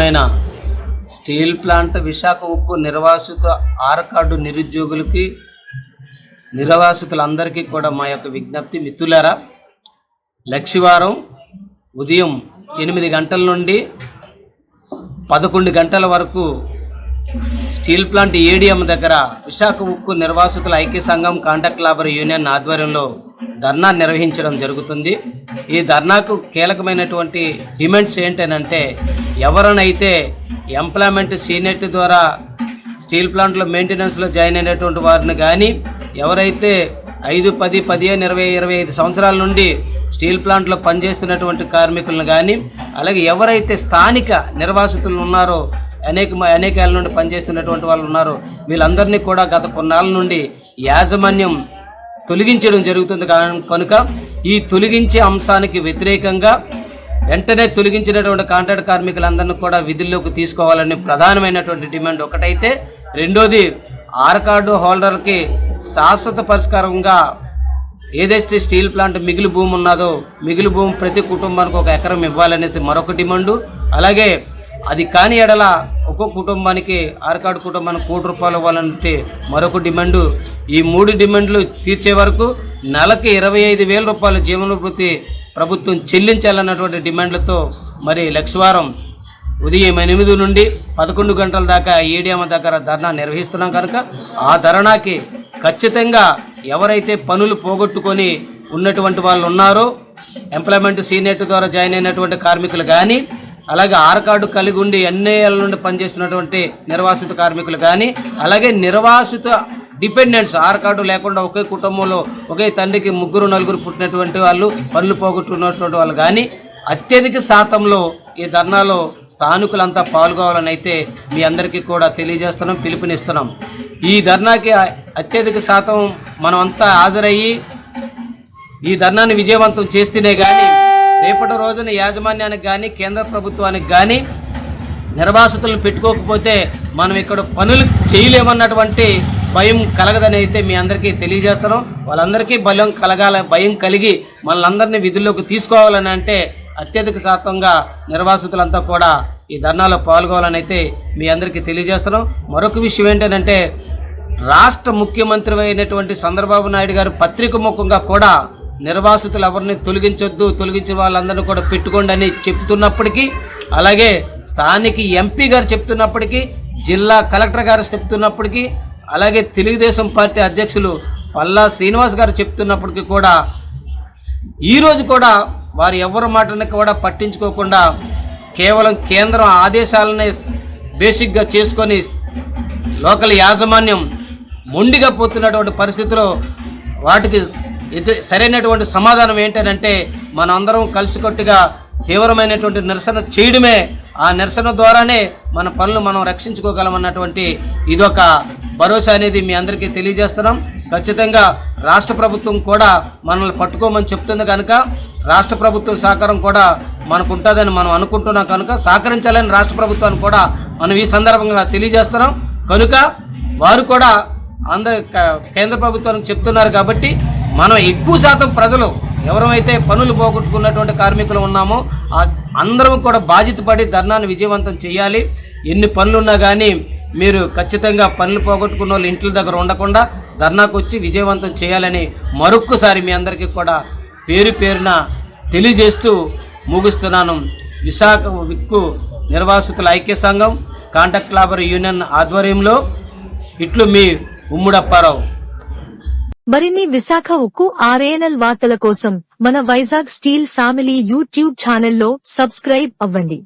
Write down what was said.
ఏమైనా? Steel plant Visakha ఉక్కు నిర్వాసిత ఆర్కార్డు నిరుద్యోగులకి నిర్వాసితులందరికీ కూడా మా యొక్క విజ్ఞప్తి. మిత్రులారా లక్షివారం ఉదయం ఎనిమిది గంటల నుండి పదకొండు గంటల వరకు స్టీల్ ప్లాంట్ ఏడిఎం దగ్గర విశాఖ ఉక్కు నిర్వాసితుల ఐక్య సంఘం కాంటాక్ట్ లేబర్ యూనియన్ ఆధ్వర్యంలో ధర్నా నిర్వహించడం జరుగుతుంది. ఈ ధర్నాకు కీలకమైనటువంటి డిమాండ్స్ ఏంటనంటే ఎవరినైతే ఎంప్లాయ్మెంట్ సీనెట్ ద్వారా స్టీల్ ప్లాంట్లో మెయింటెనెన్స్లో జాయిన్ అయినటువంటి వారిని కానీ ఎవరైతే ఐదు పది పదిహేను ఇరవై ఇరవై ఐదు సంవత్సరాల నుండి స్టీల్ ప్లాంట్లో పనిచేస్తున్నటువంటి కార్మికులను కానీ అలాగే ఎవరైతే స్థానిక నిర్వాసితులు ఉన్నారో అనేక అనేకాల అనేక ఏళ్ళ నుండి పనిచేస్తున్నటువంటి వాళ్ళు ఉన్నారు వీళ్ళందరినీ కూడా గత కొన్నాళ్ళ నుండి యాజమాన్యం తొలగించడం జరుగుతుంది కనుక ఈ తొలగించే అంశానికి వ్యతిరేకంగా వెంటనే తొలగించినటువంటి కాంట్రాక్ట్ కార్మికులందరినీ కూడా విధుల్లోకి తీసుకోవాలని ప్రధానమైనటువంటి డిమాండ్ ఒకటైతే రెండోది ఆర్ కార్డు హోల్డర్కి శాశ్వత పరిష్కారంగా ఏదైతే స్టీల్ ప్లాంట్ మిగిలి భూమి ఉన్నదో మిగిలి భూమి ప్రతి కుటుంబానికి ఒక ఎకరం ఇవ్వాలనేది మరొక డిమాండు. అలాగే అది కాని ఎడల ఒక్కొక్క కుటుంబానికి ఆర్కాడు కుటుంబానికి కోటి రూపాయలు ఇవ్వాలంటే మరొక డిమాండు. ఈ మూడు డిమాండ్లు తీర్చే వరకు నెలకి ఇరవై ఐదు వేల రూపాయల జీవనోభృతి ప్రభుత్వం చెల్లించాలన్నటువంటి డిమాండ్లతో మరి లక్షవారం ఉదయం ఎనిమిది నుండి పదకొండు గంటల దాకా ఏడిఎం దగ్గర ధర్నా నిర్వహిస్తున్నాం కనుక ఆ ధర్నాకి ఖచ్చితంగా ఎవరైతే పనులు పోగొట్టుకొని ఉన్నటువంటి వాళ్ళు ఉన్నారో ఎంప్లాయ్మెంట్ సీనియర్ ద్వారా జాయిన్ అయినటువంటి కార్మికులు కానీ అలాగే ఆర్ కార్డు కలిగి ఉండి ఎన్ఏఎల్ నుండి పనిచేస్తున్నటువంటి నిర్వాసిత కార్మికులు కానీ అలాగే నిర్వాసిత డిపెండెంట్స్ ఆర్ కార్డు లేకుండా ఒకే కుటుంబంలో ఒకే తండ్రికి ముగ్గురు నలుగురు పుట్టినటువంటి వాళ్ళు పనులు పోగొట్టుకున్నటువంటి వాళ్ళు. కానీ అత్యధిక శాతంలో ఈ ధర్నాలో స్థానికులంతా పాల్గొవాలని అయితే మీ అందరికీ కూడా తెలియజేస్తున్నాం పిలుపునిస్తున్నాం. ఈ ధర్నాకి అత్యధిక శాతం మనం అంతా హాజరయ్యి ఈ ధర్నాన్ని విజయవంతం చేస్తేనే కానీ రేపటి రోజున యాజమాన్యానికి కానీ కేంద్ర ప్రభుత్వానికి కానీ నిర్వాసితులను పెట్టుకోకపోతే మనం ఇక్కడ పనులు చేయలేమన్నటువంటి భయం కలగదని అయితే మీ అందరికీ తెలియజేస్తున్నాం వాళ్ళందరికీ భయం కలగాల భయం కలిగి మనల్ని విధుల్లోకి తీసుకోవాలని అంటే అత్యధిక శాతంగా నిర్వాసితులంతా కూడా ఈ ధర్నాలో పాల్గొవాలని అయితే మీ అందరికీ తెలియజేస్తున్నాం మరొక విషయం ఏంటంటే రాష్ట్ర ముఖ్యమంత్రి అయినటువంటి చంద్రబాబు నాయుడు గారు పత్రిక ముఖంగా కూడా నిర్వాసితులు ఎవరిని తొలగించొద్దు తొలగించిన వాళ్ళందరినీ కూడా పెట్టుకోండి అని చెప్తున్నప్పటికీ అలాగే స్థానిక ఎంపీ గారు చెప్తున్నప్పటికీ జిల్లా కలెక్టర్ గారు చెప్తున్నప్పటికీ అలాగే తెలుగుదేశం పార్టీ అధ్యక్షులు పల్లా శ్రీనివాస్ గారు చెప్తున్నప్పటికీ కూడా ఈరోజు కూడా వారు ఎవరి మాటని కూడా పట్టించుకోకుండా కేవలం కేంద్రం ఆదేశాలనే బేసిక్గా చేసుకొని లోకల్ యాజమాన్యం మొండిగా పోతున్నటువంటి పరిస్థితిలో వాటికి సరైనటువంటి సమాధానం ఏంటంటే మనందరం కలిసికట్టుగా తీవ్రమైనటువంటి నిరసన చేయడమే. ఆ నిరసన ద్వారానే మన పనులు మనం రక్షించుకోగలమన్నటువంటి ఇదొక భరోసా అనేది మీ అందరికీ తెలియజేస్తున్నాం. ఖచ్చితంగా రాష్ట్ర ప్రభుత్వం కూడా మనల్ని పట్టుకోమని చెప్తుంది కనుక రాష్ట్ర ప్రభుత్వం సహకారం కూడా మనకు ఉంటుందని మనం అనుకుంటున్నాం కనుక సహకరించాలని రాష్ట్ర ప్రభుత్వాన్ని కూడా మనం ఈ సందర్భంగా తెలియజేస్తున్నాం. కనుక వారు కూడా అందరి కేంద్ర ప్రభుత్వానికి చెప్తున్నారు కాబట్టి మనం ఎక్కువ శాతం ప్రజలు ఎవరైతే పనులు పోగొట్టుకున్నటువంటి కార్మికులు ఉన్నామో అందరం కూడా బాధ్యత పడి ధర్నాన్ని విజయవంతం చేయాలి. ఎన్ని పనులున్నా కానీ మీరు ఖచ్చితంగా పనులు పోగొట్టుకున్న వాళ్ళు ఇంట్ల దగ్గర ఉండకుండా ధర్నాకు వచ్చి విజయవంతం చేయాలని మరొక్కసారి మీ అందరికీ కూడా పేరు పేరున తెలియజేస్తూ ముగుస్తున్నాను. విశాఖ విక్కు నిర్వాసితుల ఐక్య సంఘం కాంటాక్ట్ లాబర్ యూనియన్ ఆధ్వర్యంలో ఇట్లు మీ ఉమ్ముడప్పారావు. మరిన్ని విశాఖ ఉక్కు ఆర్ఏఎన్ఎల్ వార్తల కోసం మన వైజాగ్ స్టీల్ ఫ్యామిలీ యూట్యూబ్ ఛానల్లో సబ్స్క్రైబ్ అవ్వండి.